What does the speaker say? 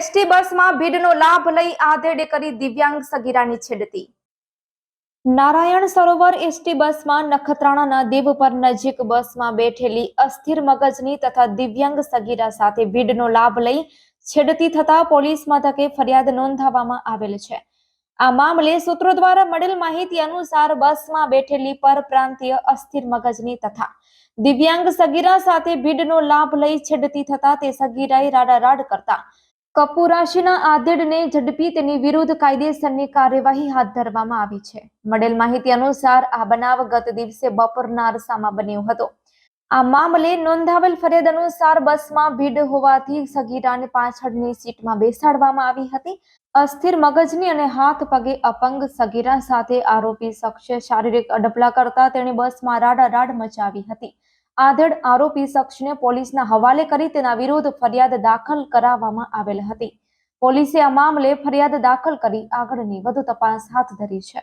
ST બસમાં ભીડનો લાભ લઈ આધેડે કરી દિવ્યાંગ સગીરાની છેડતી. નારાયણ સરોવર એસટી બસમાં નખત્રાણાના દેવપર નજીક બસમાં બેઠેલી અસ્થિર મગજની તથા દિવ્યાંગ સગીરા સાથે ભીડનો લાભ લઈ છેડતી થતા પોલીસ મથકે ફરિયાદ નોંધાવવામાં આવેલ છે. આ મામલે સૂત્રો દ્વારા મળેલ માહિતી અનુસાર બસમાં બેઠેલી પરપ્રાંતીય અસ્થિર મગજની તથા દિવ્યાંગ સગીરા સાથે ભીડનો લાભ લઈ છેડતી થતા તે સગીરાએ રાડારાડ કરતા કપુરાશીના આધેડને ઝડપી તેની વિરુદ્ધ કાયદેસરની કાર્યવાહી હાથ ધરવામાં આવી છે. મળેલ માહિતી અનુસાર આ બનાવ ગત દિવસે બપોરના અરસામાં બન્યો હતો. આ મામલે નોંધાવેલ ફરિયાદ અનુસાર બસમાં ભીડ હોવાથી સગીરાને પાછળની સીટમાં બેસાડવામાં આવી હતી. અસ્થિર મગજની અને હાથ પગે અપંગ સગીરા સાથે આરોપી શખ્સે શારીરિક અડપલા કરતા તેણે બસમાં રાડારાડ મચાવી હતી. આધેડ આરોપી શખ્સને પોલીસના હવાલે કરી તેના વિરુદ્ધ ફરિયાદ દાખલ કરાવવામાં આવેલ હતી. પોલીસે આ મામલે ફરિયાદ દાખલ કરી આગળની વધુ તપાસ હાથ ધરી છે.